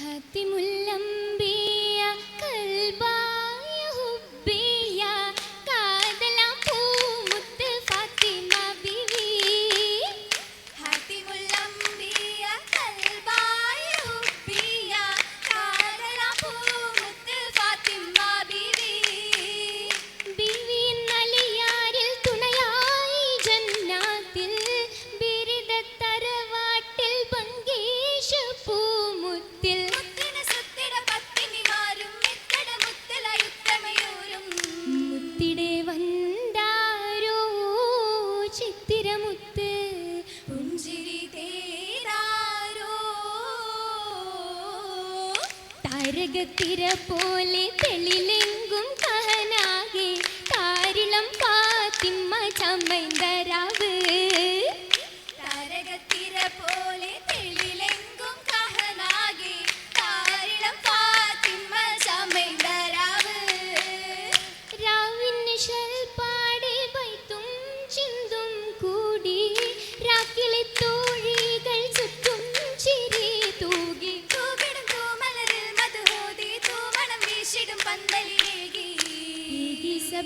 ഹത്തിമുല്ലംബിയ താരകത്തിര പോലെ തെളിലെങ്കും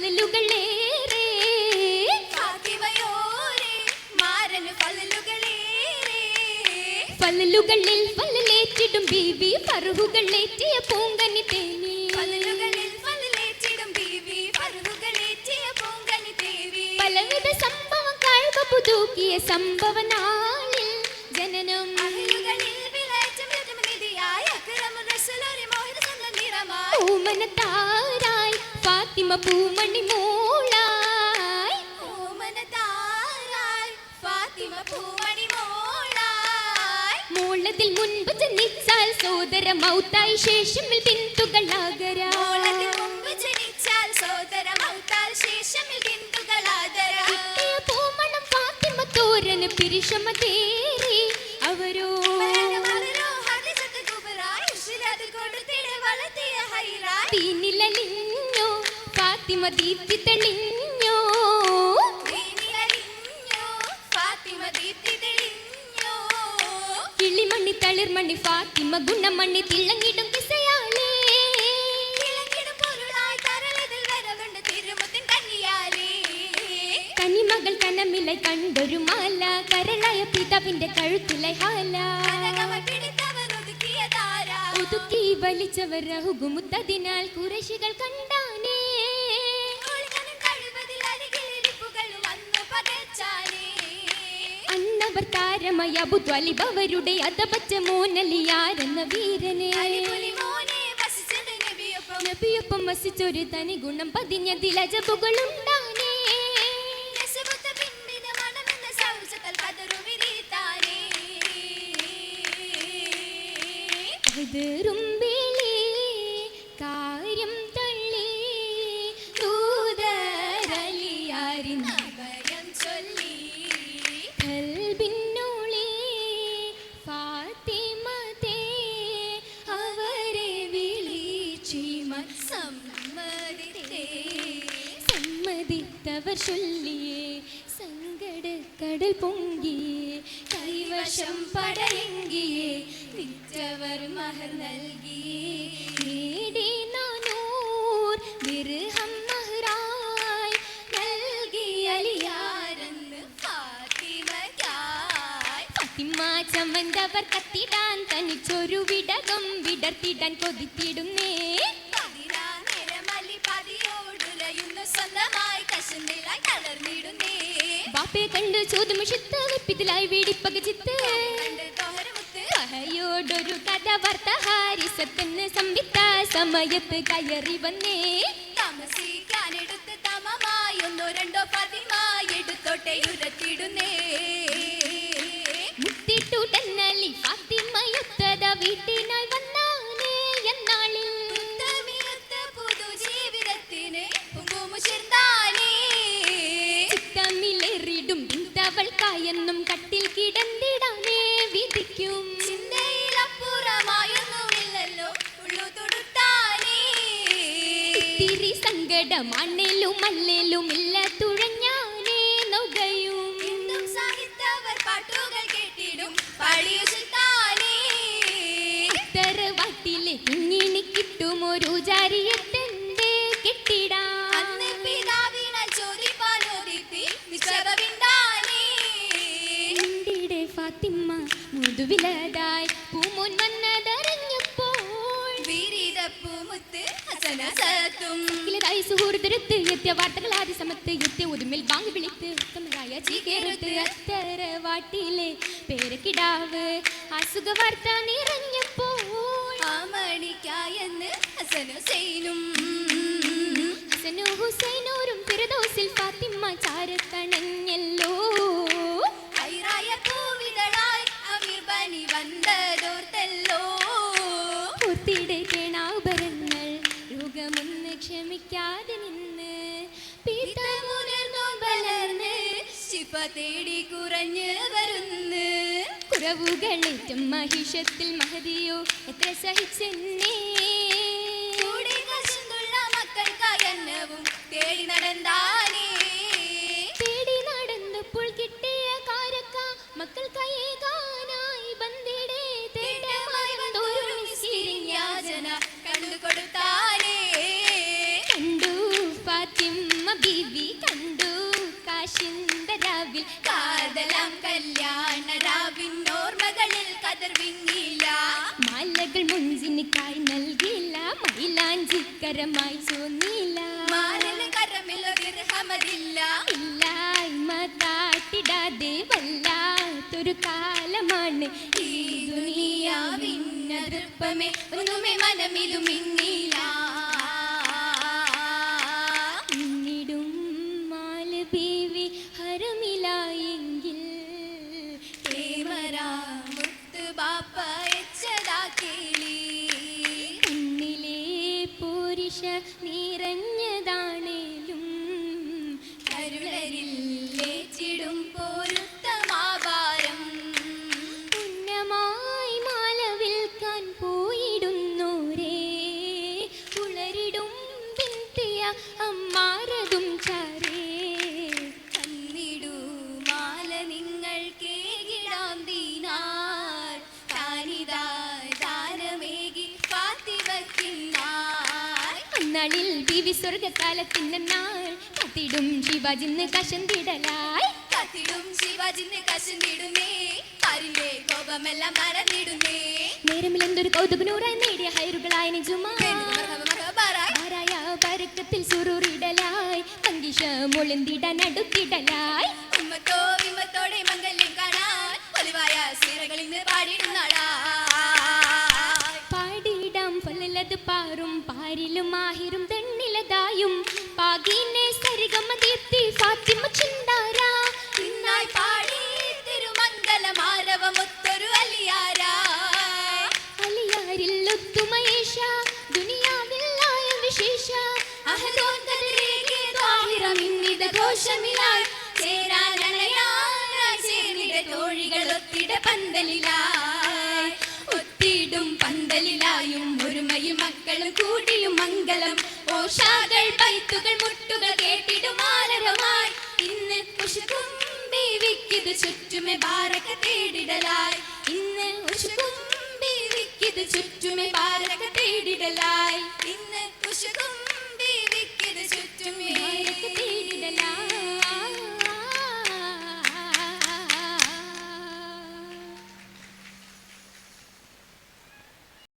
ഫലലുകളേറെ. തേനി ഫലലുകളിൽ ഫലലേറ്റിടും ബീവി. ഫറുഹുകളേറ്റിയ പൂങ്കനി ദേവി. പലവിധ സംഭവം കാഴ്വ പുതുക്കിയ സംഭവ നാളിൽ ജനനം അഹലുകളിൽ ഫാത്തിമ പൂമണി മോളായി ഓമനതാരായി ഫാത്തിമ പൂമണി മോളായി. മോളതിൽ മുൻപ് ജനിച്ചാൽ സോദര മൗത്തായി ശേഷം ബിന്ദുകളാകര മോളതിൽ മുമ്പ് ജനിച്ചാൽ സോദര മൗത്താൽ ശേഷമിൽ ബിന്ദുകളാദര. പൂമണം ഫാത്തിമ തോരന് പിരിശമ ഫാത്തിമ ദീപ്തി തെളിഞ്ഞോ കിളിമണ്ണി ഫാത്തിമ ദീപ്തി കിളിമണി തളിർമണി ഫാത്തിമ ഗുണമണി തിളങ്ങിടും. കനിമകൾ കനമിലെ കണ്ടൊരു മാല കരളായ പിതാവിന്റെ കഴുത്തിലെ ഹാല. ഒതുക്കി വലിച്ചവർ അഹുകുമുത്തതിനാൽ കുറശികൾ കണ്ടാനേ അന്നവർ താരമായ അബുദ്വലിബവരുടെ അതപച്ച മോനലിയാരെന്ന വീരനെ നബിയൊപ്പം. വസിച്ചൊരു തനി ഗുണം പതിഞ്ഞ നെസുബുത്ത ചൊല്ലിയേ സങ്കടക്കടൽ പൊങ്കിയേ കൈവശം പടയെങ്കിയേ വിറ്റവർ മഹർ നൽകിയേ. നേടി നാനൂർ ദിർഹം മഹ്റായി നൽകി അലിയാരെന്ന് ഫാത്തിമയ്ക്കായി ഫാത്തിമ ചമന്തവർ കത്തിടാൻ തനിച്ചൊരു വിടകം വിടർത്തിടാൻ കൊതിത്തിടുന്നേ ബാപ്പയെ കണ്ട് ചോദ്യമുഷിത്ത് വെപ്പിതിലായി വീടിപ്പക ചിത്ത്. കഹയോടൊരു കഥ വാർത്ത ഹാരിസത്തിന് സംവിത്ത സമയത്ത് കയറി വന്നേ. താമസിക്കാനെടുത്ത് തമമായി ഒന്നോ രണ്ടോ പതിമായി എടുത്തോട്ടെ ഉരത്തിടുന്നേ. മുത്തിട്ടുടന്നലി ഫാത്തിമയൊത്തത വീട്ടിനായി കട്ടിൽ സങ്കടം മണ്ണിലും മല്ലിലും ഇല്ല തുഴഞ്ഞാനേ നുകയും. എന്തും സാഹിത്യവർ പാട്ടുകൾ കേട്ടിടും. പാടിയ സുൽത്താനേ തറവാട്ടിലെ കുഞ്ഞിനി കിട്ടും ഒരു ജാരിയത്തെന്റെ കെട്ടിടാൻ അന്ന് പിതാവിനാൽ ചോദിപ്പാലോദിത്തി നിക്ഷേപവിന്താനേ നിന്റെ ഫാത്തിമ്മ മുതുവിലതായി പൂമോൻ വന്നതറിഞ്ഞപ്പോൾ ഇലതായി സുഹൃത്തിരുത്ത് എത്തിയ വാർത്തകൾ ആദ്യ സമത്ത് എത്തിയ ഉതുമിൽ വാങ്ങി വിളിത്ത് ഉത്തമരായ ചീകേറുത്ത് അത്തറവാട്ടിലെ പേരക്കിടാവ്. അസുഖ വാർത്ത നിറഞ്ഞപ്പോൾ ആമണിക്കായെന്ന് ഹസനുസൈനും ഹസനു. ഹുസൈനൂരും ഫിറദൗസിൽ ഫാത്തിമ്മ ചാരത്തണഞ്ഞല്ലോ. ഐറായ പൂവിതളായി അമീർ ബനി വന്നതോർത്തല്ലോ. പൂർത്തിയുടെ തേടി കുറഞ്ഞു വരുന്ന്. കുറവുകളേറ്റം മഹിഷത്തിൽ മഹതിയോ എത്ര സഹിച്ചെന്നേ. കൂടെ കശുന്തുള്ള മക്കൾക്കായന്നവും തേടി നടന്നാനേ തേടി നടന്നപ്പോൾ കിട്ടിയ കാരക്ക മക്കൾക്കായി വന്നൊരു തേട്ടമായി മിസ്കിരിഞ്ഞാജന കണ്ടു കൊടുത്താനേ കണ്ടു ഫാത്തിമ്മ ബീവി കണ്ടു കാശിന്റെ രാവിൽ കാതലാം കല്യാണ രാവിന്നോർമകളിൽ ഓർമ്മകളിൽ കതിർവിങ്ങില്ല മലകൾ മുഞ്ചിനിക്കായി നൽകില്ല മൈലാഞ്ചിക്കരമായി തോന്നിയില്ല മാറിന് കരമിലൊരിർഹമതില്ല ഇല്ലായ്മ കാട്ടിടാതെ വല്ലാത്തൊരു കാലമാണ് ഈ ദുനിയാവിന്നതൃപ്പമേ ഒന്നുമേ മനമിലും Bapak. അന്നാളിൽ ബീവി സ്വർഗകാലത്തിന്റെ നാൾ. കത്തിടും ശിവാജിന്ന് കശന്തിടലായി. കത്തിടും ശിവാജിന്ന് കശന്തിടുന്നേ. ആരിന്റെ കോപമെല്ലാം മറന്നിടുന്നേ. നേരമിലെന്തൊരു കൗതുകനൂറായി നേടിയ ഹൈറുകളായ നിജുമാ. പരക്കത്തിൽ സുറൂറിടലായി. പങ്കിഷ മുളന്തിടാൻ അടുത്തിടലായി. ഉമ്മത്തോ വിമ്മത്തോടെ മംഗല്യം കാണാൻ. ഒലിവായ സീറകളിന്ന് പാടിടുന്നാടാ. പാടിയിടാം പൊല്ലത് പാറും പാരിലും ആഹിരും തെണ്ണിലതായും. പാകീനെ സരിഗമ ദീപ്തി ഫാത്തിമ ചിന്താരാ ഇന്നായി പാടി തിരുമംഗല മാരവമൊത്തൊരു അലിയാരാ. അലിയാരിൽ ഒത്തുമയേഷ ദുനിയാവില്ലായ വിശേഷ. അഹദോൻ കതിരേകെ ത്വാഹിറം ഇന്നിത ഘോഷമിലായി ചേരാനണയാനായി ചേർന്നിട തോഴികൾ ഒത്തിട പന്തലിലായി ഒരുമയും കൂടിയും മംഗളം ഓഷാകൾ പൈത്തുകൾ മുട്ടുകൾ കേട്ടിടും ആരവമായി. ഇന്ന് ഉഷുക്കും ബീവിക്കിത് ചുറ്റുമെ ബാരക തേടിടലായി. ഇന്ന് ഉഷുക്കും ബീവിക്കിത് ചുറ്റുമെ ബാരക തേടിടലായി. ഇന്ന് ഉഷുക്കും